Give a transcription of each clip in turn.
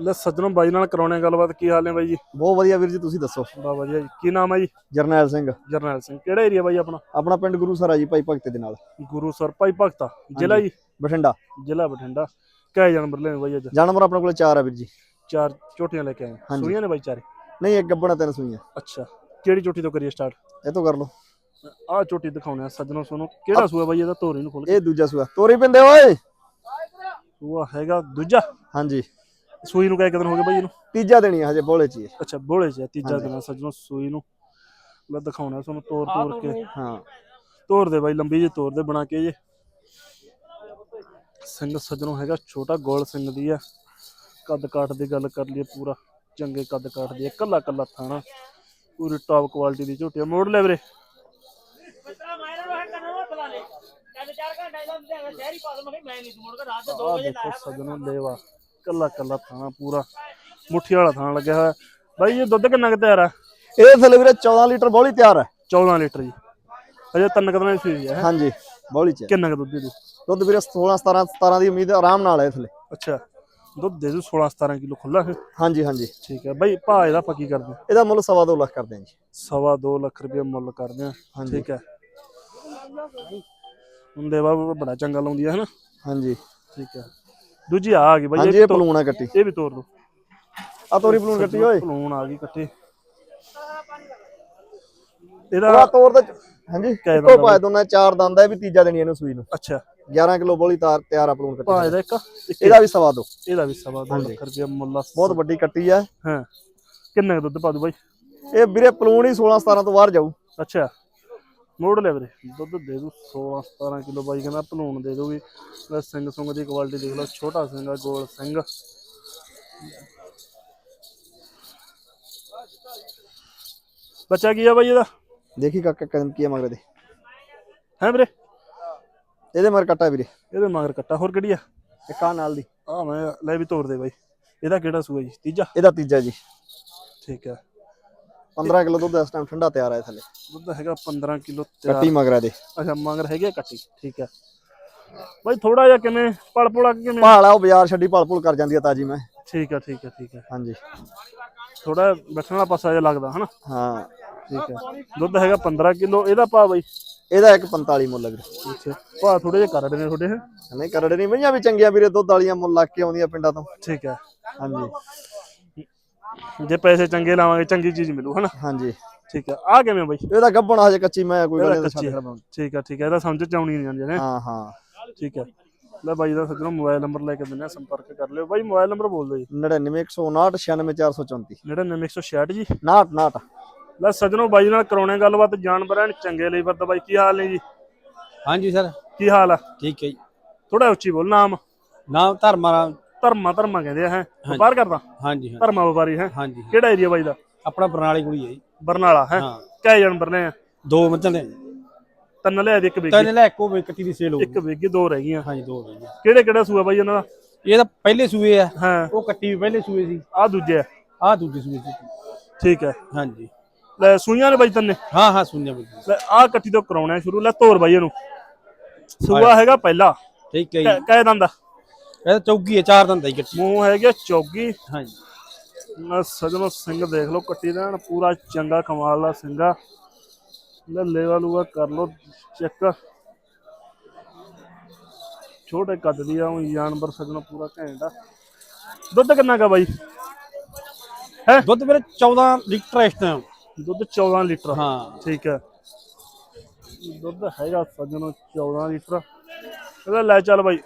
ਲੈ ਸੱਜਣੋਂ ਬਾਈ ਨਾਲ ਕਰਾਉਣੇ ਗੱਲਬਾਤ ਕੀ ਹਾਲ ਨੇ ਬਾਈ ਜੀ? ਬਹੁਤ ਵਧੀਆ ਵੀਰ ਜੀ ਤੁਸੀਂ ਦੱਸੋ? ਬਾ ਵਧੀਆ ਜੀ। ਕੀ ਨਾਮ ਹੈ ਜੀ? ਜਰਨੈਲ ਸਿੰਘ। ਜਰਨੈਲ ਸਿੰਘ। ਕਿਹੜਾ ਏਰੀਆ ਬਾਈ ਆਪਣਾ? ਆਪਣਾ ਪਿੰਡ ਗੁਰੂ ਸਰਾ ਜੀ ਭਾਈ ਭਗਤ ਦੇ ਨਾਲ। ਗੁਰੂ ਸਰ ਭਾਈ ਭਗਤਾ ਜ਼ਿਲ੍ਹਾ ਜੀ? ਬਠਿੰਡਾ। ਜ਼ਿਲ੍ਹਾ ਬਠਿੰਡਾ। ਕਿਹ ਜਾਨਵਰ ਲੈਣੇ ਬਾਈ ਅੱਜ? ਜਾਨਵਰ ਆਪਣੇ ਕੋਲੇ ਚਾਰ ਆ ਵੀਰ ਜੀ। ਚਾਰ ਝੋਟੀਆਂ ਲੈ ਕੇ ਆਏ। ਸੂਈਆਂ ਨੇ ਬਾਈ ਚਾਰੇ? ਨਹੀਂ ਇੱਕ ਗੱਬਣਾ ਤਿੰਨ ਸੂਈਆਂ। ਅੱਛਾ। ਕਿਹੜੀ ਝੋਟੀ ਤੋਂ ਕਰੀਏ ਸਟਾਰਟ ਇਹ ਤੋਂ ਕਰ ਲਓ। ਆਹ ਝੋਟੀ ਦਿਖਾਉਣੇ ਆ ਸੱਜਣੋਂ ਸੁਣੋ ਕਿਹੜਾ ਸੂਆ ਬਾਈ ਇਹਦਾ? ਤੋਰੀ ਨੂੰ ਖੋਲ ਕੇ। ਇਹ ਦੂਜਾ ਸੂਆ। ਤੋਰੀ ਪਿੰਦੇ ਓਏ! ਸੂਆ ਹੈਗਾ ਦੂਜਾ। ਹਾਂਜੀ। ਸੂਈ ਨੂੰ ਕਿਹ ਦਿਨ ਹੋ ਗਏ ਬਾਈ ਇਹਨੂੰ? ਤੀਜਾ ਦੇਣੀ ਹਜੇ ਬੋਲੇ ਚ ਹੀ। ਅੱਛਾ ਬੋਲੇ ਚ ਆ, ਤੀਜਾ ਹਾਂਜੀ। ਦਿਨ ਆ ਸੱਜਣੋਂ ਸੂਈ ਨੂੰ। ਲੈ ਦਿਖਾਉਣਾ ਤੁਹਾਨੂੰ ਤੋਰ ਤੋਰ ਕੇ। ਹਾਂ। ਤੋਰ ਦੇ ਬਾਈ ਲੰਬੀ ਜਿਹੀ ਤੋਰ ਦੇ ਬਣਾ ਕੇ ਜੇ ਸਿੰਘ ਸੱਜਣੋਂ ਹੈਗਾ ਛੋਟਾ ਗੋਲ ਸਿੰਘ ਦੀ ਆ। ਕੱਦ ਕਾਠ ਦੀ ਗੱਲ ਕਰ ਲਈਏ ਪੂਰਾ ਚੰਗੇ ਕੱਦ ਕਾਠ ਦੀ ਆ ਕੱਲਾ ਕੱਲਾ ਥਾਣਾ। ਪੂਰੀ ਟੌਪ ਕੁਆਲਿਟੀ ਦੀ ਝੋਟੀ ਆ। ਮੋੜ ਲੈ ਵੀਰੇ ਆ ਦੇਖੋ ਸੱਜਣੋਂ ਲੇਵਾ। ਕੱਲਾ ਕੱਲਾ ਥਾਣਾ ਪੂਰਾ। ਮੁੱਠੀ ਵਾਲਾ ਥਾਣਾ ਲੱਗਿਆ ਹੋਇਆ। ਬਾਈ ਇਹ ਦੁੱਧ ਕਿੰਨਾ ਕੁ ਤਿਆਰ ਆ? ਇਹ ਥੱਲੇ ਵੀਰੇ 14 ਲੀਟਰ ਬੋਲੀ ਤਿਆਰ ਹੈ। 14 ਲੀਟਰ ਜੀ। ਅਜੇ ਤਿੰਨ ਕਦਮਾਂ ਦੀ ਸੂਈ ਹੈ। ਹਾਂਜੀ ਬੋਲੀ ਚ ਹੈ। ਕਿੰਨਾ ਕੁ ਦੁੱਧ ਦੇ ਦੁੱਧ ਵੀਰੇ 16 17 17 ਦੀ ਉਮੀਦ ਆਰਾਮ ਨਾਲ ਹੈ ਥੱਲੇ। ਅੱਛਾ। ਦੁੱਧ ਦੇ ਦੂ 16 17 ਕਿਲੋ ਖੁੱਲਾ ਹੈ ਹਾਂਜੀ ਹਾਂਜੀ। ਠੀਕ ਹੈ। ਬਾਈ ਭਾਅ ਇਹਦਾ ਆਪਾਂ ਕੀ ਕਰਦੇ ਹਾਂ? ਇਹਦਾ ਮੁੱਲ ਸਵਾ ਦੋ ਲੱਖ ਕਰਦੇ ਹਾਂ ਜੀ। ਸਵਾ ਦੋ ਲੱਖ ਰੁਪਏ ਮੁੱਲ ਕਰਦੇ ਹਾਂਜੀ। ਠੀਕ ਹੈ। ਹੁੰਦੇ ਵਾ ਬੜਾ ਚੰਗਾ ਲਾਉਂਦੀ ਹੈ ਹਨਾ? ਹਾਂਜੀ। ਠੀਕ ਹੈ। ਦੂਜੀ ਆ ਆ ਗਈ ਬਾਈ ਹਾਂਜੀ ਇਹ ਇਹ ਪਲੂਣ ਆ ਕੱਟੀ। ਇਹ ਵੀ ਤੋੜ ਦੋ। ਆ ਤੋਰੀ ਪਲੂਣ ਕੱਟੀ ਓਏ। ਪਲੂਣ ਆ ਗਈ ਕੱਟੇ। ਇਹਦਾ ਤੋਰ ਦਾ ਹਾਂਜੀ ਇੱਕੋ ਦੰਦ ਪਾਏ ਦੋਨਾਂ ਚਾਰ ਦੰਦ ਹੈ ਵੀ ਤੀਜਾ ਦੇਣੀ ਇਹਨੂੰ ਸੂਈ ਨੂੰ। ਅੱਛਾ। 11 ਕਿਲੋ ਬੋਲੀ ਤਾਰ ਤਿਆਰ ਆ ਪਲੂਣ ਕੱਟੀ ਭਾਅ ਇਹਦਾ ਇੱਕ। ਇੱਕ ਇਹਦਾ ਵੀ ਸਵਾ ਦੋ। ਇਹਦਾ ਵੀ ਸਵਾ ਦੋ ਲੱਖ ਰੁਪਏ ਮੁੱਲ ਆ। ਬਹੁਤ ਵੱਡੀ ਕੱਟੀ ਆ। ਹਾਂ। ਕਿੰਨੇ ਕੁ ਦੁੱਧ ਪਾ ਦੂ ਬਾਈ? ਇਹ ਵੀਰੇ ਪਲੂਣ ਹੀ 16 17 ਤੋਂ ਬਾਹਰ ਜਾਊ। ਅੱਛਾ। ਮੋੜ ਲੈ ਵੀਰੇ। ਦੁੱਧ ਦੇ ਦੂ 16 17 ਕਿਲੋ ਬਾਈ ਕਹਿੰਦਾ ਭਲੂਣ ਦੇ ਦੂਗੀ ਲੈ ਸਿੰਘ ਸੁੰਗ ਦੀ ਕੁਆਲਿਟੀ ਦੇਖ ਲਓ ਛੋਟਾ ਸਿੰਘ ਆ ਗੋਲ ਸਿੰਘ। ਬੱਚਾ ਕੀ ਆ ਬਾਈ ਇਹਦਾ? ਦੇਖੀ ਕਾਕਾ ਕਦਮ ਕੀ ਆ ਮਗਰ ਦੇ ਹੈ ਵੀਰੇ? ਇਹਦੇ ਮਗਰ ਕੱਟਾ ਵੀਰੇ। ਇਹਦੇ ਮਗਰ ਕੱਟਾ ਹੋਰ ਕਿਹੜੀ ਆ? ਇੱਕ ਆ ਨਾਲ ਦੀ। ਆ ਮੈਂ ਲੈ ਵੀ ਤੋੜ ਦੇ ਬਾਈ। ਇਹਦਾ ਕਿਹੜਾ ਸੂਆ ਜੀ? ਤੀਜਾ? ਇਹਦਾ ਤੀਜਾ ਜੀ। ਠੀਕ ਹੈ 15 ਕਿਲੋ ਦੁੱਧ ਇਸ ਟਾਈਮ ਠੰਡਾ ਤਿਆਰ ਇਹ ਥੱਲੇ। ਦੁੱਧ ਹੈਗਾ 15 ਕਿਲੋ ਤਿਆਰ। ਕੱਟੀ ਮਗਰਾ ਦੇ ਅੱਛਾ ਮਗਰ ਹੈਗੇ ਕੱਟੀ ਠੀਕ ਹੈ ਬਾਈ ਥੋੜਾ ਜਿਹਾ ਕਿਵੇਂ ਪਲ ਪੁਲਾ ਕਿਵੇਂ? ਭਾਲ ਆ ਉਹ ਬਾਜ਼ਾਰ ਛੱਡੀ ਭੁਲ ਕਰ ਜਾਂਦੀ ਆ ਤਾਜੀ ਮੈਂ। ਠੀਕ ਹੈ ਠੀਕ ਹੈ ਠੀਕ ਹੈ ਹਾਂਜੀ। ਥੋੜਾ ਬੈਠਣ ਵਾਲਾ ਪਾਸਾ ਜਿਹਾ ਲੱਗਦਾ ਹਨਾ? ਹਾਂ। ਠੀਕ ਹੈ ਦੁੱਧ ਹੈਗਾ 15 ਕਿਲੋ ਇਹਦਾ ਪਾ ਬਾਈ? ਇਹਦਾ ਇੱਕ 45 ਮੁੱਲ ਵੀਰੇ। ਅੱਛਾ ਪਾ ਥੋੜੇ ਜਿਹਾ ਕਰ ਨੇ ਹੈਂ? ਨਹੀਂ ਕਰੜੇ ਨਹੀਂ ਮਈਆਂ ਵੀ ਚੰਗੀਆਂ ਵੀਰੇ ਦੁੱਧ ਵਾਲੀਆਂ ਮੁੱਲ ਲੱਗ ਕੇ ਆਉਂਦੀਆਂ ਪਿੰਡਾਂ ਤੋਂ। ਠੀਕ ਹੈ ਹਾਂਜੀ। ਜੇ ਪੈਸੇ ਚੰਗੇ ਲਾਵਾਂਗੇ ਚੰਗੀ ਚੀਜ਼ ਮਿਲੂ ਹਨਾ? ਹਾਂਜੀ। ਠੀਕ ਹੈ ਆ ਕਿਵੇਂ ਬਾਈ? ਇਹਦਾ ਗੱਬਣ ਹਜੇ ਕੱਚੀ ਮੈਂ ਕੋਈ ਗੱਲ ਨਹੀਂ। ਠੀਕ ਹੈ ਠੀਕ ਹੈ ਇਹਦਾ ਸਮਝ ਚ ਆਉਣੀ ਨਹੀਂ ਜਾਂਦੀ ਨੇ ਹਾਂ ਹਾਂ। ਠੀਕ ਹੈ ਲੈ ਬਾਈ ਦਾ ਸੱਜਣੋ ਮੋਬਾਈਲ ਨੰਬਰ ਲੈ ਕੇ ਦਿੰਦੇ ਆ ਸੰਪਰਕ ਕਰ ਲਿਓ। ਬਾਈ ਮੋਬਾਈਲ ਨੰਬਰ ਬੋਲ ਦਿਓ ਜੀ। 99159 96434 ਜਿਹੜਾ 966 ਜੀ। 59 59 ਲੈ ਸੱਜਣੋ ਬਾਈ ਨਾਲ ਕਰਾਉਣੇ ਗੱਲਬਾਤ ਜਾਨਵਰ ਐਨ ਚੰਗੇ ਲਈ ਵਰਤ ਬਾਈ। ਕੀ ਹਾਲ ਨੇ ਜੀ? ਹਾਂਜੀ ਸਰ। ਕੀ ਹਾਲ ਆ? ਠੀਕ ਹੈ ਜੀ। ਥੋੜਾ ਉੱਚੀ ਬੋਲ ਨਾਮ। ਨਾਮ ਧਰਮਾ ਧਰਮਾ ਧਰਮਾ ਕਹਿੰਦੇ ਆ ਹੈ? ਵਪਾਰ ਕਰਦਾ? ਹਾਂਜੀ ਹਾਂ ਧਰਮਾ ਵਪਾਰੀ ਹੈ? ਹਾਂਜੀ ਕਿਹੜਾ ਏਰੀਆ ਬਾਈ ਦਾ? ਆਪਣਾ ਬਰਨਾਲੀ ਕੁੜੀ ਹੈ ਜੀ। ਬਰਨਾਲਾ ਹੈ? ਹਾਂ। ਕੈ ਜਾਨਵਰ ਨੇ? ਆ ਦੋ ਮੱਝਾਂ ਦੇ ਤਿੰਨ ਲਿਆ ਦੇ ਇੱਕ ਵੇਗੀ ਤਿੰਨ ਲੈ ਇੱਕੋ ਕੱਟੀ ਦੀ ਸੇਲ ਹੋ ਇੱਕ ਵੇਗੀ ਦੋ ਰਹਿ ਗਈਆਂ। ਹਾਂਜੀ ਦੋ ਗਈ ਕਿਹੜੇ ਕਿਹੜਾ ਸੂਆ ਬਾਈ ਇਹਨਾਂ ਦਾ? ਇਹ ਤਾਂ ਪਹਿਲੇ ਸੂਏ ਆ। ਹਾਂ। ਉਹ ਕੱਟੀ ਵੀ ਪਹਿਲੇ ਸੂਏ ਸੀ। ਆ ਦੂਜੇ ਆ। ਆਹ ਦੂਜੇ ਸੂਏ ਸੀ। ਠੀਕ ਹੈ। ਹਾਂਜੀ। ਲੈ ਸੂਈਆਂ ਨੇ ਬਾਈ ਤੰਨੇ? ਹਾਂ ਹਾਂ ਸੁਣਿਆ ਬਈ। ਲੈ ਆ ਕੱਟੀ ਤੋਂ ਕਰਾਉਣਾ ਸ਼ੁਰੂ। ਲੈ ਤੋਰ ਬਾਈ ਇਹਨੂੰ। ਸੂਆ ਹੈਗਾ ਪਹਿਲਾ। ਠੀਕ ਹੈ ਜੀ। ਕੈ- ਕੈ ਦੰਦਾ। ਇਹ ਚੌਕੀ ਹੈ ਚਾਰ ਦੰਦ ਦੀ ਕੱਟੀ। ਮੂੰਹ ਹੈਗਾ ਚੌਗੀ। ਹਾਂਜੀ। ਨਾ ਸਜਣੋ ਸਿੰਘ ਦੇਖ ਲਓ ਕੱਟੀ ਦਾ ਐਨ ਪੂਰਾ ਚੰਗਾ ਕਮਾਲ ਦਾ ਸਿੰਘਾ ਲੈ ਲੇਵਾ ਲੂਆ ਕਰ ਲਓ ਚੈੱਕ। ਛੋਟੇ ਕੱਦ ਦੀ ਆ ਊਂ ਜਾਨਵਰ ਸਜਣੋ ਪੂਰਾ ਘੈਂਟ ਆ। ਦੁੱਧ ਕਿੰਨਾ ਕਾ ਬਾਈ? ਦੁੱਧ ਮੇਰੇ 14 ਲੀਟਰ ਇਸ ਟਾਈਮ ਦੁੱਧ 14 ਲੀਟਰ ਹਾਂ। ਠੀਕ ਹੈ ਦੁੱਧ ਹੈਗਾ ਸਜਣੋ 14 ਲੀਟਰ ਇਹਦਾ ਲੈ ਚੱਲ ਬਾਈ।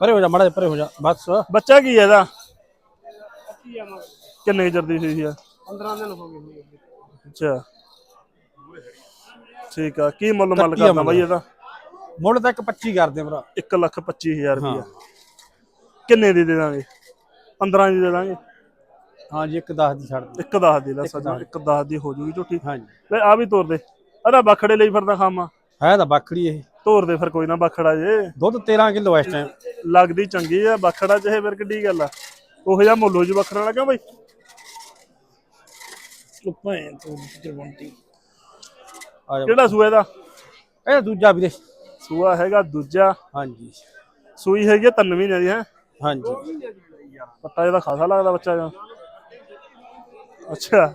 ਪਰੇ ਹੋ ਜਾ ਮੜਾ ਪਰੇ ਹੋ ਜਾ ਬਸ। ਬੱਚਾ ਕੀ ਹੈ ਇਹਦਾ? ਕਿੰਨੇ ਕੁ ਚਿਰ ਦੀ ਸੀ ਆ? 15 ਦਿਨ ਹੋ ਗਏ ਅੱਛਾ। ਠੀਕ ਆ ਕੀ ਮੁੱਲ ਮੱਲ ਮੁੱਲ। ਬਾਈ ਇਹਦਾ? ਮੁੱਲ ਤਾਂ ਇੱਕ 25 ਕਰਦੇ ਆ ਭਰਾ। 1 ਲੱਖ 25000 ਰੁਪਇਆ ਕਿੰਨੇ ਦੀ ਦੇ ਦਾਂਗੇ? 15 ਦੀ ਦੇ ਦਾਂਗੇ? ਹਾਂਜੀ ਇੱਕ 10 ਦੀ ਛੱਡ ਦੇ ਇੱਕ 10 ਦੀ ਲੈ ਸੱਜਣਾ ਇੱਕ 10 ਦੀ ਹੋ ਜੂਗੀ ਝੋਟੀ ਹਾਂਜੀ ਲੈ ਆ ਵੀ ਤੋਰ ਦੇ। ਅਰੇ ਬਖੜੇ ਲਈ ਫਿਰਦਾ ਖਾਮਾ ਹੈ ਤਾਂ ਬੱਕਰੀ ਇਹ। ਤੋਰ ਦੇ ਫਿਰ ਕੋਈ ਨਾ ਬਖੜਾ ਜੇ। ਦੁੱਧ 13 ਕਿਲੋ ਇਸ ਟਾਈਮ ਲੱਗਦੀ ਚੰਗੀ ਆ ਬਖੜਾ ਜਿਹੇ ਫਿਰ ਕਿੱਡੀ ਗੱਲ ਆ। ਉਹੋ ਜਿਹਾ ਮੁੱਲੋ ਜੀ ਬਖੜਾ ਲੱਗਾ ਬਾਈ? ਲੁੱਪਾਂ ਤੋਂ ਜਰਵੰਤੀ ਆ ਜਾ ਕਿਹੜਾ ਸੂਆ ਇਹਦਾ? ਇਹ ਦੂਜਾ ਵੀਰੇ। ਸੂਆ ਹੈਗਾ ਦੂਜਾ। ਹਾਂਜੀ। ਸੂਈ ਹੈਗੀ ਆ ਤਿੰਨ ਮਹੀਨਿਆਂ ਦੀ ਹੈ? ਹਾਂਜੀ। ਪੱਟਾ ਇਹਦਾ ਖਾਸਾ ਲੱਗਦਾ ਬੱਚਾ ਜਾਂ। ਅੱਛਾ।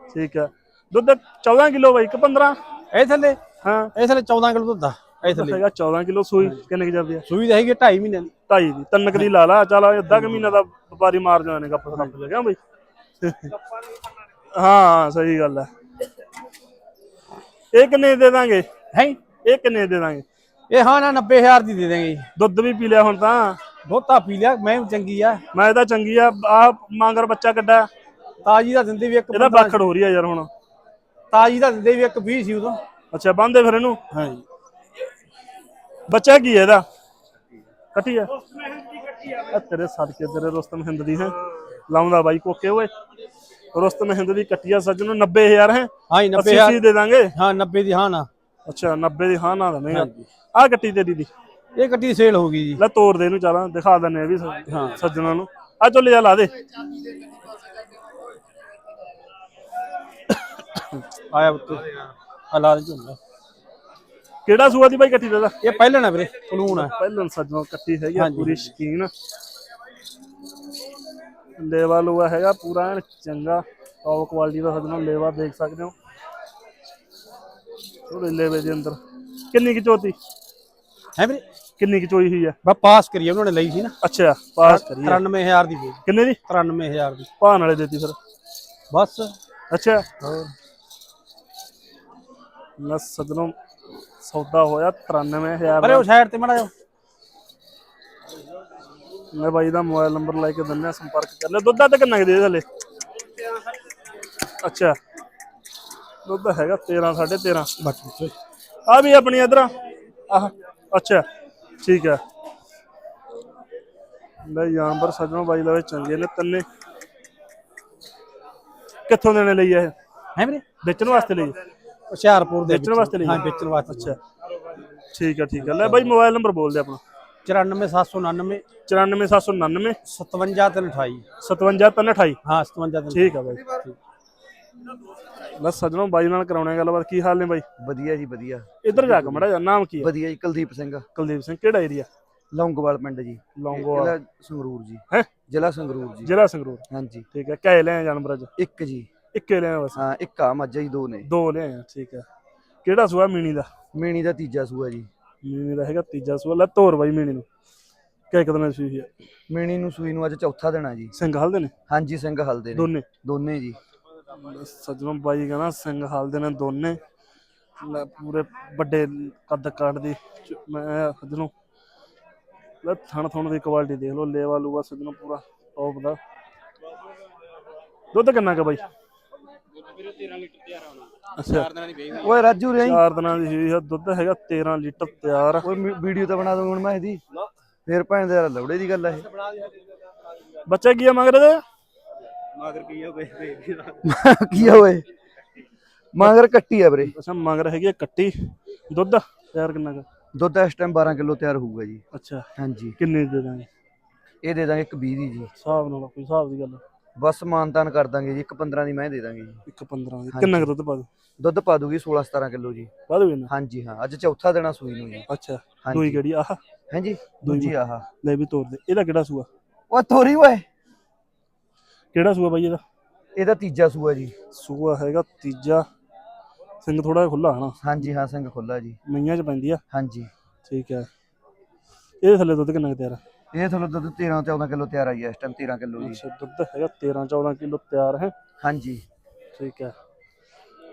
ਠੀਕ ਹੈ ਦੁੱਧ 14 ਕਿਲੋ ਬਾਈ ਕਿ 15 ਇਹ ਥੱਲੇ। ਹਾਂ। ਇਹ ਥੱਲੇ 14 ਕਿਲੋ ਦੁੱਧ ਆ ਇਹ ਥੱਲੇ। ਹੈਗਾ 14 ਕਿਲੋ ਸੂਈ ਕਿੰਨੇ ਕਿ ਜਾਂਦੀ ਆ? ਸੂਈ ਤਾਂ ਹੈਗੀ 2.5 ਮਹੀਨੇ ਦੀ। ਢਾਈ ਦੀ। ਤਿੰਨ ਕੁ ਦੀ ਲਾ ਲਾ। ਚੱਲ ਅੱਧਾ ਕੁ ਮਹੀਨਾ ਦਾ ਵਪਾਰੀ ਮਾਰ ਨੇ ਗੱਪ ਸੱਪ ਜਗ੍ਹਾ ਬਈ? ਹਾਂ ਸਹੀ ਗੱਲ ਹੈ ਇਹ ਕਿੰਨੇ ਦੇ ਦਾਂਗੇ? ਹੈ? ਇਹ ਕਿੰਨੇ ਦੇ ਦਾਂਗੇ? ਇਹ ਹਾਂ ਨਾ 90000 ਦੀ ਦੇ ਦੇਂਗੇ ਦੁੱਧ ਵੀ ਪੀ ਲਿਆ ਹੁਣ ਤਾਂ। ਦੁੱਧ ਤਾਂ ਪੀ ਲਿਆ ਮੈਂ ਚੰਗੀ ਆ। ਮੈਂ ਤਾਂ ਚੰਗੀ ਆ। ਆ ਮਾਂਗਰ ਬੱਚਾ ਕੱਢਾ ਤਾਜੀ ਦਾ ਦਿੰਦੇ ਵੀ ਇੱਕ ਇਹਦਾ 15 ਬਾਖੜ ਹੋ ਰਹੀ ਆ ਯਾਰ ਹੁਣ। ਤਾਜੀ ਦਾ ਦਿੰਦੇ ਵੀ ਇੱਕ 20 ਸੀ ਉਦੋਂ। ਅੱਛਾ ਬੰਦੇ ਫਿਰ ਇਹਨੂੰ? ਹਾਂਜੀ। ਬੱਚਾ ਕੀ ਹੈ ਇਹਦਾ? ਕੱਟੀ ਆ ਆ ਤੇਰੇ ਸਦਕੇ ਤੇਰੇ ਰੁਸਤਮ ਹਿੰਦ ਦੀ ਹੈ। ਲਾਉਂਦਾ ਬਾਈ ਕੋਕੇ ਓਏ। ਰੁਸਤਮ ਹਿੰਦ ਦੀ ਕੱਟੀਆ ਸੱਜਣ 90000 ਹੈ। ਹਾਂ ਜੀ 80 90000 ਦੇ ਦਾਂਗੇ। ਹਾਂ 90 ਦੀ ਹਾਂ ਨਾ। ਅੱਛਾ 90 ਦੀ ਹਾਂ ਨਾ ਦਵੇਂਗਾ। ਆ। ਕੱਟੀ ਤੇਰੀ ਦੀ। ਇਹ ਗੱਡੀ ਸੇਲ ਹੋ ਗਈ ਜੀ। ਲੈ ਤੋੜ ਦੇ ਇਹਨੂੰ ਚਾਲਾਂ ਦਿਖਾ ਦਿੰਨੇ ਆ ਵੀ ਹਾਂ। ਸੱਜਣਾਂ ਨੂੰ। ਆ ਚੱਲ ਜਾ ਲਾ ਦੇ। ਆਇਆ ਉੱਤੇ ਹਲਾ ਦੇ ਝੁੰਡਾ ਕਿਹੜਾ ਸੂਆ ਦੀ ਬਾਈ ਕੱਟੀ ਦਾ? ਇਹ ਪਹਿਲਾਂ ਨਾ ਵੀਰੇ ਕਲੂਨ ਆ। ਪਹਿਲਾਂ ਸੱਜਣੋਂ ਕੱਟੀ ਹੈਗੀ ਆ। ਪੂਰੀ ਸ਼ਕੀਨ। ਲੇਵਾ ਲੂਆ ਹੈਗਾ ਪੂਰਾ ਐਨ ਚੰਗਾ ਟੌਪ ਕੁਆਲਿਟੀ ਦਾ ਸੱਜਣੋਂ ਲੇਵਾ ਦੇਖ ਸਕਦੇ ਹੋ। ਥੋੜੇ ਲੇਵੇ ਦੇ ਅੰਦਰ। ਕਿੰਨੀ ਕੀ ਚੋਤੀ ਹੈ ਵੀਰੇ? ਕਿੰਨੀ ਕੀ ਚੋਈ ਹੋਈ ਹੈ ਬਸ ਪਾਸ ਕਰੀ ਉਹਨਾਂ ਨੇ ਲਈ ਸੀ ਨਾ। ਅੱਛਾ ਪਾਸ ਕਰੀ 93000 ਦੀ ਕਿੰਨੇ ਦੀ? 93000 ਦੀ। ਭਾਣ ਵਾਲੇ ਦੇਤੀ ਫਿਰ। ਬਸ। ਅੱਛਾ। ਹੋਰ। ਨਾ ਸੱਜਣੋਂ ਸੌਦਾ ਹੋਇਆ 93000 ਅਰੇ ਦਾ। ਉਹ ਸਾਈਡ ਤੇ ਮੜਾ ਜਾ ਮੈਂ ਬਾਈ ਦਾ ਮੋਬਾਈਲ ਨੰਬਰ ਲੈ ਕੇ ਦਿੰਦਾ ਸੰਪਰਕ ਕਰ ਲੈ ਦੁੱਧ ਤੇ ਕਿੰਨਾ ਦੇ ਥਲੇ ਅੱਛਾ। ਦੁੱਧ ਹੈਗਾ 13 13.5 ਬਸ ਆ ਵੀ ਆਪਣੀ ਇਧਰ ਆਹ ਅੱਛਾ। ਠੀਕ ਹੈ ਲੈ ਜਾਨਵਰ ਸੱਜਣੋਂ ਬਾਈ ਲਵੇ ਚੰਗੇ ਨੇ ਤੰਨੇ। ਕਿੱਥੋਂ ਦੇਣੇ ਲਈ ਇਹ? ਹੈ ਵੀਰੇ? ਵੇਚਣ ਵਾਸਤੇ ਲਈ। ਹੁਸ਼ਿਆਰਪੁਰ ਦੇ ਵੇਚਣ ਵਿੱਚ। ਵਾਸਤੇ ਲਈ। ਹਾਂ ਵੇਚਣ ਵਾਸਤੇ ਅੱਛਾ। ਠੀਕ ਹੈ ਠੀਕ ਹੈ ਲੈ ਬਾਈ ਮੋਬਾਈਲ ਨੰਬਰ ਬੋਲ ਦੇ ਆਪਣਾ। 94799 94799 57328 57328 ਹਾਂ 57328 ਠੀਕ ਆ ਬਾਈ। ਲੈ ਸੱਜਣੋਂ ਬਾਈ ਨਾਲ ਕਰਾਉਣੇ ਗੱਲਬਾਤ। ਕੀ ਹਾਲ ਨੇ ਬਾਈ? ਵਧੀਆ ਜੀ ਵਧੀਆ। ਇੱਧਰ ਜਾ ਕੇ ਮੜਾ ਜਾ ਨਾਮ ਕੀ ਹੈ ਵਧੀਆ ਜੀ ਕੁਲਦੀਪ ਸਿੰਘ। ਕੁਲਦੀਪ ਸਿੰਘ ਕਿਹੜਾ ਏਰੀਆ ਲੌਂਗੋਵਾਲ ਪਿੰਡ ਜੀ। ਲੌਂਗੋਵਾਲ। ਜ਼ਿਲ੍ਹਾ ਸੰਗਰੂਰ ਜੀ। ਹੈ? ਜ਼ਿਲ੍ਹਾ ਸੰਗਰੂਰ ਜੀ। ਜ਼ਿਲ੍ਹਾ ਸੰਗਰੂਰ। ਹਾਂਜੀ। ਠੀਕ ਹੈ ਕੈ ਲੈ ਜਾਨਵਰ ਅੱਜ ਇੱਕ ਜੀ। ਇੱਕੇ ਲੈ ਬਸ ਹਾਂ ਇੱਕ ਆ ਮੱਝਾ ਜੀ ਦੋ ਨੇ। ਦੋ ਲੈ ਆ ਠੀਕ ਹੈ। ਕਿਹੜਾ ਸੂਆ ਮੀਣੀ ਦਾ? ਮੀਣੀ ਦਾ ਤੀਜਾ ਸੂਆ ਜੀ। ਮੀਣੀ ਦਾ ਹੈਗਾ ਤੀਜਾ ਸੂਆ। ਲੈ ਤੋਰ ਬਾਈ ਮੀਣੀ ਨੂੰ। ਕਿਹ ਕਦਨ ਸੂਈ ਹੈ। ਮੀਣੀ ਨੂੰ ਸੂਈ ਨੂੰ ਅੱਜ ਚੌਥਾ ਦੇਣਾ ਜੀ। ਸਿੰਘ ਹਲਦੇ ਨੇ? ਹਾਂਜੀ ਸਿੰਘ ਹਲਦੇ ਨੇ। ਦੋਨੇ? ਦੋਨੇ ਜੀ। ਸੱਜਣੋਂ ਬਾਈ ਕਹਿੰਦਾ ਸਿੰਘ ਹਲਦੇ ਨੇ ਦੋਨੇ। ਲੈ ਪੂਰੇ ਵੱਡੇ ਕੱਦ ਕਾਟ ਦੀ। ਚ- ਮੈਂ ਸੱਜਣੋਂ ਲੈ ਥਣ ਥਣ ਦੀ ਕੁਆਲਿਟੀ ਦੇਖ ਲਓ ਲੇਵਾ ਲੂਆ ਸੱਜਣੋਂ ਪੂਰਾ ਟੌਪ ਦਾ। ਦੁੱਧ ਕਿੰਨਾ ਕੁ ਬਾਈ? ਅੱਛਾ। ਓਏ ਰਾਜੂ ਰਹੀ ਚਾਰ ਦਿਨਾਂ ਦੀ ਹੋਈ ਆ ਦੁੱਧ ਹੈਗਾ 13 ਲੀਟਰ ਤਿਆਰ ਓਏ ਵੀਡੀਓ ਤਾਂ ਬਣਾ ਦੂੰ ਹੁਣ ਮੈਂ ਇਹਦੀ। ਫੇਰ ਭੈਣ ਦੇ ਯਾਰ ਲੌੜੇ ਦੀ ਗੱਲ ਆ ਇਹ। ਬੱਚਾ ਕੀ ਆ ਮਗਰ ਇਹਦੇ? ਕੀ ਆ ਓਏ ਮਗਰ ਕੱਟੀ ਆ ਵੀਰੇ। ਅੱਛਾ ਮਗਰ ਹੈਗੀ ਆ ਕੱਟੀ। ਦੁੱਧ ਤਿਆਰ ਕਿੰਨਾ ਕੁ? ਦੁੱਧ ਇਸ ਟਾਈਮ 12 ਕਿਲੋ ਤਿਆਰ ਹੋਊਗਾ ਜੀ। ਅੱਛਾ। ਹਾਂਜੀ। ਕਿੰਨੇ ਦੇ ਦਾਂਗੇ? ਇਹ ਦੇ ਦਾਂਗੇ ਇੱਕ 20 ਦੀ ਜੀ। ਹਿਸਾਬ ਨਾਲ ਕੋਈ ਹਿਸਾਬ ਦੀ ਗੱਲ ਬਸ ਮਾਨਤਾਨ ਕਰ ਦਾਂਗੇ ਜੀ ਇੱਕ 15 ਦੀ ਮੈਂ ਦੇ ਦਾਂਗੇ ਜੀ। ਇੱਕ 15 ਦੀ। ਕਿੰਨਾ ਕੁ ਦੁੱਧ ਪਾ ਦੋ ਦੁੱਧ ਪਾ ਦੂਗੀ 16 17 ਕਿਲੋ ਜੀ। ਪਾ ਦੋ ਇਹਨਾਂ ਹਾਂਜੀ ਹਾਂ ਅੱਜ ਚੌਥਾ ਦੇਣਾ ਸੂਈ ਨੂੰ ਜੀ। ਅੱਛਾ ਹਾਂਜੀ। ਦੂਈ ਕਿਹੜੀ? ਆਹ। ਹਾਂਜੀ ਦੂਜੀ ਆਹ। ਲੈ ਵੀ ਤੋੜ ਦੇ। ਇਹਦਾ ਕਿਹੜਾ ਸੂਆ? ਓ ਥੋਰੀ ਓਏ। ਕਿਹੜਾ ਸੂਆ ਬਾਈ ਇਹਦਾ? ਇਹਦਾ ਤੀਜਾ ਸੂਆ ਜੀ। ਸੂਆ ਹੈਗਾ ਤੀਜਾ। ਸਿੰਘ ਥੋੜਾ ਖੁੱਲਾ ਹਨਾ? ਹਾਂਜੀ ਹਾਂ ਸਿੰਘ ਖੁੱਲਾ ਜੀ। ਮਈਆਂ ਚ ਪੈਂਦੀ ਆ। ਹਾਂਜੀ। ਠੀਕ ਹੈ। ਇਹਦੇ ਥੱਲੇ ਦੁੱਧ ਕਿੰਨਾ ਕੁ ਤਿਆਰ ਆ? ਇਹ ਤੁਹਾਨੂੰ ਦੁੱਧ 13 14 ਕਿਲੋ ਤਿਆਰ ਆਈ ਹੈ ਇਸ ਟਾਈਮ 13 ਕਿਲੋ ਜੀ। ਅੱਛਾ ਦੁੱਧ ਹੈਗਾ 13 14 ਕਿਲੋ ਤਿਆਰ ਹੈ। ਹਾਂਜੀ। ਠੀਕ ਹੈ।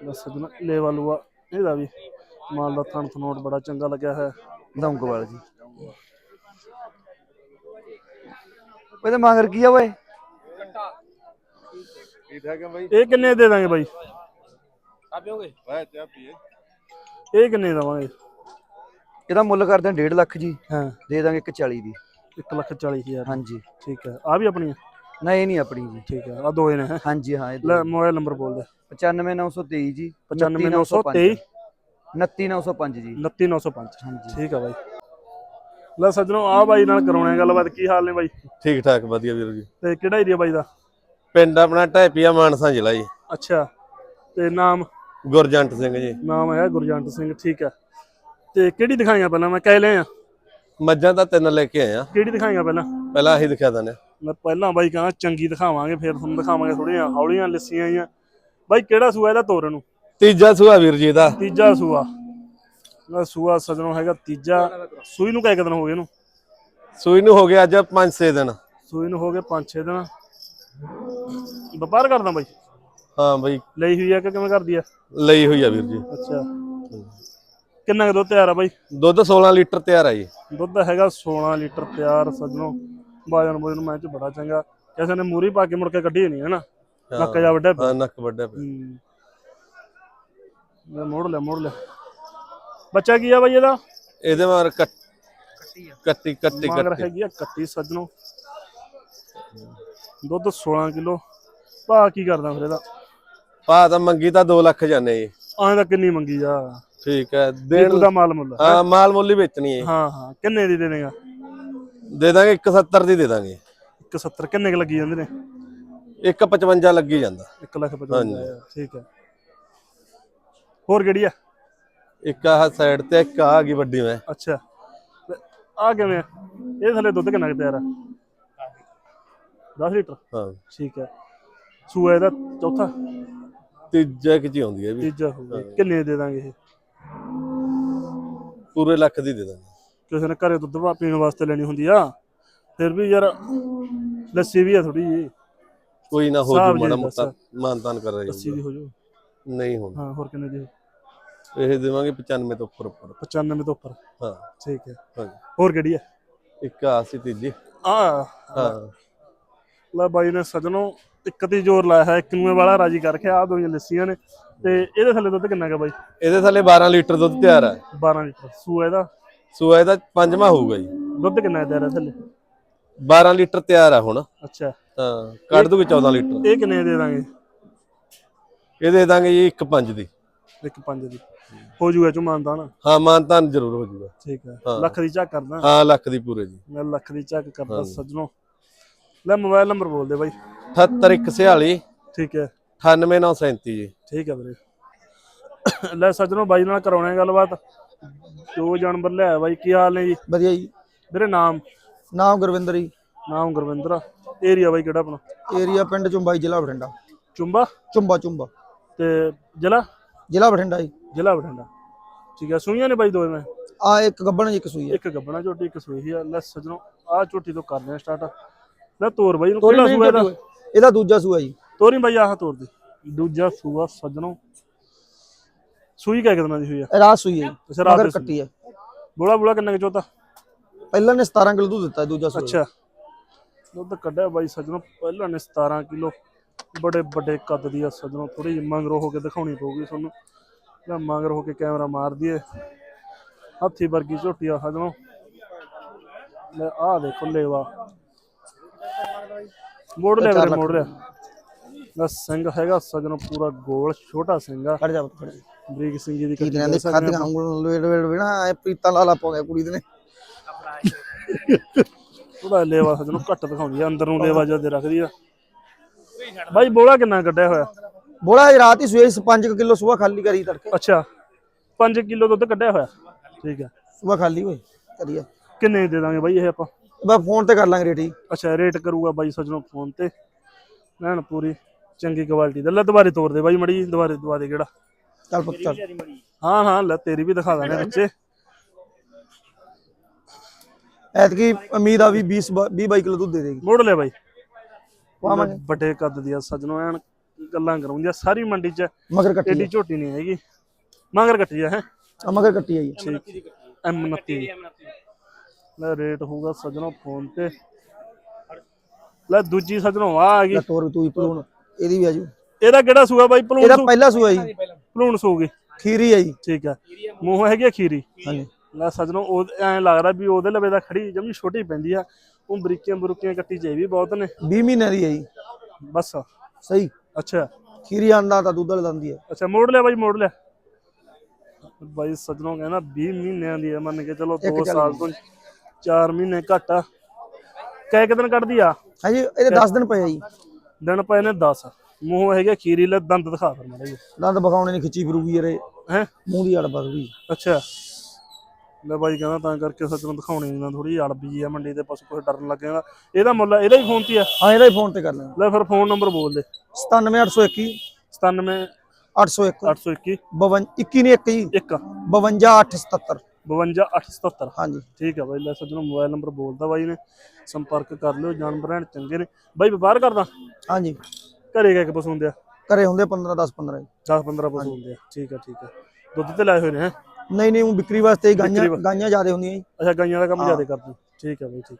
ਬਸ ਜਨਾ ਲੇਵਾ ਲੂਆ ਇਹਦਾ ਵੀ ਮਾਲ ਦਾ ਥਣ ਥਨੋਟ ਬੜਾ ਚੰਗਾ ਲੱਗਿਆ ਹੈ ਲੌਂਗੋਵਾਲ ਜੀ। ਉਹਦੇ ਮਗਰ ਕੀ ਆ ਓਏ? ਇਹ ਕਿੰਨੇ ਦੇ ਦਾਂਗੇ ਬਾਈ? ਆ ਪਿਓਗੇ ਇਹ ਕਿੰਨੇ ਦਵਾਂਗੇ? ਇਹਦਾ ਮੁੱਲ ਕਰਦੇ ਆ 1.5 ਲੱਖ ਜੀ। ਹਾਂ। ਦੇ ਦਾਂਗੇ 140 ਦੀ। 1 ਲੱਖ 40 ਹਜ਼ਾਰ। ਹਾਂਜੀ। ਠੀਕ ਹੈ। ਆ ਵੀ ਆਪਣੀ ਨਾ ਇਹ ਨਹੀਂ ਆਪਣੀ ਜੀ। ਠੀਕ ਹੈ ਆ ਦੋਏ ਨੇ ਹੈਂ। ਹਾਂਜੀ ਹਾਂ ਇਹ ਲੈ ਮੋਬਾਈਲ ਨੰਬਰ ਬੋਲ ਦੇ। 95923 ਜੀ। 95923 29905 ਜੀ। 29905 ਹਾਂਜੀ। ਠੀਕ ਆ ਬਾਈ। ਲੈ ਸੱਜਣੋ ਆ ਬਾਈ ਨਾਲ ਕਰਾਉਣੇ ਗੱਲਬਾਤ। ਕੀ ਹਾਲ ਨੇ ਬਾਈ? ਠੀਕ ਠਾਕ ਵਧੀਆ ਵੀਰ ਜੀ। ਤੇ ਕਿਹੜਾ ਏਰੀਆ ਬਾਈ ਦਾ? ਪਿੰਡ ਆਪਣਾ ਢੈਪੀਆ ਮਾਨਸਾ ਜ਼ਿਲ੍ਹਾ ਜੀ। ਅੱਛਾ ਤੇ ਨਾਮ? ਗੁਰਜੰਟ ਸਿੰਘ ਜੀ। ਨਾਮ ਹੈ ਗੁਰਜੰਟ ਸਿੰਘ ਠੀਕ ਹੈ। ਤੇ ਕਿਹੜੀ ਦਿਖਾਈਆਂ ਪਹਿਲਾਂ? ਮੈਂ ਕਹਿ ਲਿਆ। ਮੱਝਾਂ ਤਾਂ ਤਿੰਨ ਲੈ ਕੇ ਆਏ ਆ। ਕਿਹੜੀ ਦਿਖਾਏਗਾ ਪਹਿਲਾਂ? ਪਹਿਲਾਂ ਆਹੀ ਦਿਖਾ ਦਿੰਦੇ ਮੈਂ ਪਹਿਲਾਂ ਬਾਈ ਕਹਾਂ ਚੰਗੀ ਦਿਖਾਵਾਂਗੇ ਫਿਰ ਤੁਹਾਨੂੰ ਦਿਖਾਵਾਂਗੇ ਥੋੜੀਆਂ ਹੌਲੀਆਂ ਲਿੱਸੀਆਂ ਆਈਆਂ ਬਾਈ ਕਿਹੜਾ ਸੂਆ ਇਹਦਾ ਤੋਰਨ ਨੂੰ? ਤੀਜਾ ਸੂਆ ਵੀਰ ਜੀ ਦਾ ਤੀਜਾ ਸੂਆ। ਇਹ ਸੂਆ ਸਜਣੋ ਹੈਗਾ ਤੀਜਾ। ਸੂਈ ਨੂੰ ਕਿਹ ਦਿਨ ਹੋ ਗਏ ਇਹਨੂੰ? ਸੂਈ ਨੂੰ ਹੋ ਗਿਆ ਅੱਜ 5-6 ਦਿਨ। ਸੂਈ ਨੂੰ ਹੋ ਗਏ 5-6 ਦਿਨ। ਵਪਾਰ ਕਰਦਾ ਬਾਈ? ਹਾਂ ਬਈ। ਲਈ ਹੋਈ ਆ ਕਿ ਕਿਵੇਂ ਕਰਦੀ ਆ? ਲਈ ਹੋਈ ਆ ਵੀਰ ਜੀ। ਅੱਛਾ। ਕਿੰਨਾ ਕੁ ਦੁੱਧ ਤਿਆਰ ਆ ਬਾਈ? ਦੁੱਧ 16 ਲੀਟਰ ਤਿਆਰ ਆ ਜੀ। ਦੁੱਧ ਹੈਗਾ 16 ਲੀਟਰ ਤਿਆਰ ਸਜਣੋ। ਬਾਜਨ ਬੋਜਨ ਮੈਂ ਚ ਬੜਾ ਚੰਗਾ। ਕਿਸੇ ਨੇ ਮੂਰੀ ਪਾ ਕੇ ਮੁੜ ਕੇ ਕੱਢੀ ਨਹੀਂ ਹਨਾ? ਨੱਕ ਜਾ ਵੱਡਾ। ਹਾਂ ਨੱਕ ਵੱਡਾ ਪਿਆ। ਮੋੜ ਲੈ ਮੋੜ ਲੈ ਬੱਚਾ ਕੀ ਆ ਬਾਈ ਇਹਦਾ? ਇਹਦੇ ਮਾਰ ਕੱਟ ਕੱਟੀ ਕੱਟੀ ਮਗਰ ਕੱਟੀ। ਹੈਗੀ ਆ ਕੱਟੀ ਸੱਜਣੋ। ਦੁੱਧ 16 ਕਿਲੋ। ਭਾ ਕੀ ਕਰਦਾ ਫਿਰ ਇਹਦਾ? ਪਾ ਤਾਂ ਮੰਗੀ ਤਾਂ 2 ਲੱਖ ਜਾਨੇ ਜੀ। ਆਂ ਦਾ ਕਿੰਨੀ ਮੰਗੀ ਆ? ਠੀਕ ਹੈ ਦੇਣ ਦਾ ਮਾਲ ਮੁੱਲ। ਹਾਂ ਮਾਲ ਮੁੱਲ ਹੀ ਵੇਚਣੀ ਹੈ ਹਾਂ ਹਾਂ ਕਿੰਨੇ ਦੀ ਦੇ ਦੇਗਾ ਦੇ ਦਾਂਗੇ 170 ਦੀ ਦੇ ਦਾਂਗੇ। 170 ਕਿੰਨੇ ਕੁ ਲੱਗੀ ਜਾਂਦੇ ਨੇ? 155 ਲੱਗੀ ਜਾਂਦਾ। 1 ਲੱਖ 55 ਠੀਕ ਹੈ। ਹੋਰ ਕਿਹੜੀ ਆ? ਇੱਕ ਆਹ ਸਾਈਡ ਤੇ ਇੱਕ ਆ ਗਈ ਵੱਡੀ ਮੈਂ। ਅੱਛਾ। ਆ ਕਿਵੇਂ? ਇਹ ਥੱਲੇ ਦੁੱਧ ਕਿੰਨਾ ਕੁ ਤਿਆਰ ਆ? 10 ਲੀਟਰ? ਹਾਂ। ਠੀਕ ਹੈ। ਸੂਆ ਇਹਦਾ ਚੌਥਾ? ਤੀਜਾ ਕਿ ਜੀ ਆਉਂਦੀ ਹੈ ਵੀ। ਤੀਜਾ ਹੋਊਗਾ। ਕਿੰਨੇ ਦੇ ਦਾਂਗੇ ਇਹ? ਪੂਰੇ ਲੱਖ ਦੀ ਦੇ ਦਾਂਗੇ। ਕਿਸੇ ਨੇ ਘਰੇ ਦੁੱਧ ਵਾ- ਪੀਣ ਵਾਸਤੇ ਲੈਣੀ ਹੁੰਦੀ ਆ ਫਿਰ ਵੀ ਯਾਰ ਲੱਸੀ ਵੀ ਆ ਥੋੜੀ ਜੀ ਕੋਈ ਨਾ ਹੋ ਜੂ ਜੀ ਮਾੜਾ ਦੱਸ। ਮੋਟਾ ਮਾਨਤਾਨ ਕਰ ਰਹੀ ਲੱਸੀ ਦੀ ਹੋ ਜਾਊ ਨਹੀਂ ਹੁਣ। ਹਾਂ ਹੋਰ ਕਿੰਨੇ ਦੀ? ਇਹ ਦੇਵਾਂਗੇ 95 ਤੋਂ ਉੱਪਰ ਉੱਪਰ। 95 ਤੋਂ ਉੱਪਰ। ਹਾਂ। ਠੀਕ ਹੈ। ਹਾਂਜੀ। ਹੋਰ ਕਿਹੜੀ ਆ? ਇੱਕ ਆ ਸੀ ਤੀਜੀ। ਆ ਹਾਂ। ਲੈ ਬਾਈ ਨੇ ਸਜਣੋ ਇੱਕ ਤੇ ਜ਼ੋਰ ਲਾਇਆ ਹੈ ਇੱਕ ਨੂੰ ਇਹ ਵਾਲਾ ਰਾਜੀ ਕਰਕੇ ਆ ਦੋਈਆਂ ਲੱਸੀਆਂ ਨੇ। ਤੇ ਇਹਦੇ ਥੱਲੇ ਦੁੱਧ ਕਿੰਨਾ ਹੈਗਾ ਬਾਈ? ਇਹਦੇ ਥੱਲੇ 12 ਲੀਟਰ ਦੁੱਧ ਤਿਆਰ ਹੈ 12 ਲੀਟਰ। ਸੂਆ ਇਹਦਾ? ਸੂਆ ਇਹਦਾ ਪੰਜਵਾਂ ਹੋਊਗਾ ਜੀ। ਦੁੱਧ ਕਿੰਨਾ ਹੈ ਤੇਰਾ ਥੱਲੇ? 12 ਲੀਟਰ ਤਿਆਰ ਆ ਹੁਣ। ਅੱਛਾ। ਹਾਂ ਕੱਢ ਦੂਗੇ 14 ਲੀਟਰ। ਇਹ ਕਿੰਨੇ ਦੇ ਦਾਂਗੇ? ਇਹ ਦੇ ਦਾਂਗੇ ਜੀ ਇੱਕ ਪੰਜ ਦੀ। ਇੱਕ ਪੰਜ ਦੀ। ਹੋ ਜੂਗਾ ਚੁਮਾਨਦਾ ਨਾ? ਹਾਂ ਮਾਨਤਾਨ ਜ਼ਰੂਰ ਹੋ ਜੂਗਾ। ਠੀਕ ਹੈ ਹਾਂ। ਲੱਖ ਦੀ ਝਾਕ ਕਰਦਾ। ਹਾਂ ਲੱਖ ਦੀ ਪੂਰੇ ਜੀ। ਮੈਂ ਲੱਖ ਦੀ ਝਾਕ ਕਰਦਾ ਸਜਣੋ। ਲੈ ਮੋਬਾਈਲ ਨੰਬਰ ਬੋਲ ਦੇ ਬਾਈ। 78146 ਠੀਕ ਹੈ। 98937 ਜੀ। ਠੀਕ ਹੈ ਵੀਰੇ। ਲੈ ਸਜਣੋ ਬਾਈ ਨਾਲ ਕਰਾਉਣੇ ਗੱਲਬਾਤ। ਜੋ ਜਾਨਵਰ ਲਿਆ ਬਾਈ ਕੀ ਹਾਲ ਨੇ ਜੀ? ਵਧੀਆ ਜੀ। ਵੀਰੇ ਨਾਮ? ਨਾਮ ਗੁਰਵਿੰਦਰ ਜੀ। ਨਾਮ ਗੁਰਵਿੰਦਰ ਏਰੀਆ ਬਾਈ ਕਿਹੜਾ ਆਪਣਾ? ਏਰੀਆ ਪਿੰਡ ਚੁੰਬਾਈ ਜ਼ਿਲ੍ਹਾ ਬਠਿੰਡਾ। ਚੁੰਬਾ? ਚੁੰਬਾ ਚੁੰਬਾ। ਤੇ ਜ਼ਿਲ੍ਹਾ? ਜ਼ਿਲ੍ਹਾ ਬਠਿੰਡਾ ਜੀ। ਜ਼ਿਲ੍ਹਾ ਬਠਿੰਡਾ। ਠੀਕ ਹੈ ਸੂਈਆਂ ਨੇ ਬਾਈ ਦੋਵੇਂ? ਮੈਂ ਆ ਇੱਕ ਗੱਬਣ ਜੀ ਇੱਕ ਸੂਈ ਹੈ ਇੱਕ ਗੱਬਣਾ ਝੋਟੀ ਇੱਕ ਸੂਈ ਆ। ਲੈ ਸਜਣੋ ਆ ਝੋਟੀ ਤੋਂ ਕਰਦੇ ਆ ਸਟਾਰਟ। ਲੈ ਤੋਰ ਬਾਈ ਨੂੰ ਕਿਹੜਾ ਸੂਆ ਇਹਦਾ? ਇਹਦਾ ਦੂਜਾ ਸੂਆ ਜੀ। ਤੋਰੀ ਬਾਈ ਆਹ ਤੋਰ ਦੇ। ਦੂਜਾ ਸੂਆ ਸਜਣੋ। ਸੂਈ ਕਿਆ ਕਿਤਨਾ ਦੀ ਹੋਈ ਆ? ਇਹ ਰਾਤ ਸੂਈ ਹੈ ਅੱਛਾ ਰਾਤ ਮਗਰ ਦੀ ਸੂਈ। ਕੱਟੀ ਹੈ। ਬੋਲਾ ਬੋਲਾ ਕਿੰਨਾ ਕੁ ਚੋਤਾ ਪਹਿਲਾਂ ਨੇ 17 ਕਿਲੋ ਦੁੱਧ ਦਿੱਤਾ ਦੂਜਾ ਸੂਆ। ਅੱਛਾ। ਦੁੱਧ ਕੱਢਿਆ ਬਾਈ ਸਜਣੋ। ਪਹਿਲਾਂ ਨੇ 17 ਕਿਲੋ। ਬੜੇ ਵੱਡੇ ਕੱਦ ਦੀ ਆ ਸਜਣੋ। ਥੋੜੀ ਜਿਹੀ ਮੰਗਰੋ ਹੋ ਕੇ ਦਿਖਾਉਣੀ ਪਊਗੀ ਤੁਹਾਨੂੰ। ਜਾਂ ਮੰਗਰ ਹੋ ਕੇ ਕੈਮਰਾ ਮਾਰ ਦਈਏ। ਹਾਥੀ ਵਰਗੀ ਝੋਟੀ ਆ ਸਜਣੋ। ਲੈ ਆਹ ਦੇਖੋ ਲੇਵਾ। ਮੋੜ ਲਿਆ ਵੀਰੇ ਮੋੜ ਲਿਆ। ਦਾ ਸਿੰਘ ਹੈਗਾ ਸਜਣੋ ਪੂਰਾ ਗੋਲ ਛੋਟਾ ਸਿੰਘ ਆ। ਖੜ ਜਾ ਖੜ ਜਾ। ਬਰੀਕ ਸਿੰਘੀ ਦੀ ਕੀ ਦੇ ਖਾਦੀਆਂ ਉਂਗਲ ਵੇੜ ਵੇੜ ਵੇਣਾ ਐ ਪ੍ਰੀਤਾਂ ਲਾਲਾ ਪਾਉਂਦੇ ਕੁੜੀ ਦੇ ਨੇ। ਥੋੜਾ ਲੇਵਾ ਸਜਣੋ ਘੱਟ ਦਿਖਾਉਂਦੀ ਆ ਅੰਦਰ ਨੂੰ ਲੇਵਾ ਜਦ ਰੱਖਦੀ ਆ। ਬਾਈ ਬੋਲਾ ਕਿੰਨਾ ਕੱਢਿਆ ਹੋਇਆ? ਬੋਲਾ ਰਾਤ ਹੀ ਸੂਏ 5 ਕਿਲੋ ਸੂਆ ਖਾਲੀ ਕਰੀ ਤੜਕੇ। ਅੱਛਾ 5 ਕਿਲੋ ਦੁੱਧ ਕੱਢਿਆ ਹੋਇਆ? ਠੀਕ ਹੈ ਸੂਆ ਖਾਲੀ ਹੋਏ ਕਰੀਏ ਕਿੰਨੇ ਦੇ ਦਾਂਗੇ ਬਾਈ ਇਹ ਆਪਾਂ? ਬਸ ਫੋਨ ਤੇ ਕਰ ਲਾਂਗੇ ਰੇਟ ਜੀ ਅੱਛਾ ਰੇਟ ਕਰੂਗਾ ਬਾਈ ਸਜਣੋ ਫੋਨ ਤੇ। ਲੈਣ ਪੂਰੀ। ਚੰਗੀ ਕੁਆਲਿਟੀ ਦਾ। ਲੈ ਦੁਬਾਰੇ ਤੋਰ ਦੇ ਬਾਈ ਮੜੀ ਦੁਬਾਰੇ ਦਵਾ ਦੇ ਕਿਹੜਾ। ਚੱਲ ਪੁੱਤ ਚੱਲ। ਹਾਂ ਹਾਂ ਲੈ ਤੇਰੀ ਵੀ ਦਿਖਾ ਦਾਂਗੇ ਬੱਚੇ। ਐਤਕੀ ਉਮੀਦ ਆ ਵੀ 20 20 22 ਕਿਲੋ ਦੁੱਧ ਦੇ ਦੇਗੀ। ਮੋੜ ਲੈ ਬਾਈ। ਵੱਡੇ ਕੱਦ ਦੀ ਆ ਸਜਣੋ ਐਨ ਗੱਲਾਂ ਕਰਾਉਂਦੀ ਆ ਸਾਰੀ ਮੰਡੀ 'ਚ ਮਗਰ ਕੱਟੀ ਏਡੀ ਝੋਟੀ ਨਹੀਂ ਹੈਗੀ। ਮਗਰ ਕੱਟੀ ਆ ਹੈ? ਆ ਮਗਰ ਕੱਟੀ ਆਈ ਠੀਕ। ਐਮ 29 ਲੈ ਰੇਟ ਹੋਊਗਾ ਸਜਣੋ ਫੋਨ ਤੇ। ਲੈ ਦੂਜੀ ਸਜਣੋ ਆ ਆ ਗਈ। ਤੋਰ ਤੂੰ ਹੀ ਭਲੂਣ ਇਹਦੀ ਵੀ ਆਜੂ ਇਹਦਾ ਕਿਹੜਾ ਸੂਆ ਬਾਈ? ਭਲੂਣ ਇਹਦਾ ਸੂ ਪਹਿਲਾ ਸੂਆ ਜੀ। ਭਲੂਣ ਸੂਗੀ। ਖੀਰੀ ਆ ਜੀ। ਠੀਕ ਹੈ ਮੂੰਹ ਹੈਗੀ ਆ ਖੀਰੀ। ਹਾਂਜੀ। ਲੈ ਸਜਣੋ ਉਹ ਐ ਲੱਗਦਾ ਵੀ ਉਹਦੇ ਲਵੇ ਦਾ ਖੜੀ ਜਮੀ ਛੋਟੀ ਪੈਂਦੀ ਆ। ਉਹ ਬਰੀਕੀਆਂ ਬਰੂਕੀਆਂ ਕੱਟੀ ਜਾਈ ਵੀ ਬਹੁਤ ਨੇ। 20 ਮਹੀਨੇ ਦੀ ਜੀ। ਬਸ। ਸਹੀ। ਅੱਛਾ। ਖੀਰੀ ਆਂਦਾ ਤਾਂ ਦੁੱਧ ਵਾਲੇ ਦੰਦੀ ਹੈ ਅੱਛਾ ਮੋੜ ਲਿਆ ਬਾਈ ਮੋੜ ਲਿਆ। ਬਾਈ ਸਜਣੋ ਕਹਿੰਦਾ 20 ਮਹੀਨਿਆਂ ਦੀ ਆ ਮੰਨ ਕੇ ਚਲੋ 2 ਸਾਲ ਤੋਂ 4 ਮਹੀਨੇ ਘੱਟ ਆ। ਕੈ ਕਿ ਦਿਨ ਕੱਢਦੀ ਆ? ਹਾਂਜੀ ਇਹਦੇ 10 ਦਿਨ ਪਏ ਆ ਜੀ। ਦਿਨ ਪਏ ਨੇ 10 ਮੂੰਹ ਹੈਗੇ ਖੀਰੀ ਲੈ ਦੰਦ ਦਿਖਾ ਫਿਰ ਮਾੜਾ ਜੀ ਦੰਦ ਬਖਾਉਣੇ ਨਹੀਂ ਖਿੱਚੀ ਫਿਰੂਗੀ ਯਾਰ ਹੈ? ਮੂੰਹ ਦੀ ਅੜ ਬਦੂਗੀ ਅੱਛਾ। ਲੈ ਬਾਈ ਕਹਿੰਦਾ ਤਾਂ ਕਰਕੇ ਸੱਜਣੋਂ ਦਿਖਾਉਣੀ ਨਹੀਂ ਨਾ ਥੋੜੀ ਅੜਬੀ ਜੀ ਆ ਮੰਡੀ ਤੇ ਪਸ਼ੂ ਕੁਛ ਡਰਨ ਲੱਗੇ ਜਾਂਦਾ ਇਹਦਾ ਮੁੱਲ ਇਹਦਾ ਹੀ ਫੋਨ ਤੇ ਆ। ਹਾਂ ਇਹਦਾ ਹੀ ਫੋਨ ਤੇ ਕਰ ਲੈਣਾ। ਲੈ ਫਿਰ ਫੋਨ ਨੰਬਰ ਬੋਲ ਦੇ। 97821 97 801 821 52 21 ਨੇ 1 ਜੀ। 1 52877 52 877 ਹਾਂਜੀ। ਠੀਕ ਆ ਬਾਈ ਲੈ ਸੱਜਣੋਂ ਮੋਬਾਈਲ ਨੰਬਰ ਬੋਲਦਾ ਬਾਈ ਨੇ। ਸੰਪਰਕ ਕਰ ਲਿਓ ਜਾਨਵਰ ਐਨ ਚੰਗੇ ਨੇ। ਬਾਈ ਵਪਾਰ ਕਰਦਾ? ਹਾਂਜੀ। ਘਰੇ ਗਏ ਕਿ ਪਸ਼ੂ ਹੁੰਦੇ ਆ? ਘਰੇ ਹੁੰਦੇ 15 10 15 ਜੀ। 10 15 ਪਸ਼ੂ ਹੁੰਦੇ ਆ। ਠੀਕ ਆ ਠੀਕ ਆ। ਦੁੱਧ ਤੇ ਲਾਏ ਹੋਏ ਨੇ ਹੈਂ? ਨਹੀਂ ਨਹੀਂ ਉਹ ਵਿਕਰੀ ਵਾਸਤੇ ਹੀ ਗਾਈਆਂ ਗਾਈਆਂ ਜ਼ਿਆਦਾ ਹੁੰਦੀਆਂ ਜੀ। ਅੱਛਾ ਗਾਈਆਂ ਦਾ ਕੰਮ ਹਾਂ। ਜ਼ਿਆਦਾ ਕਰਦੇ ਠੀਕ ਆ ਬਾਈ ਠੀਕ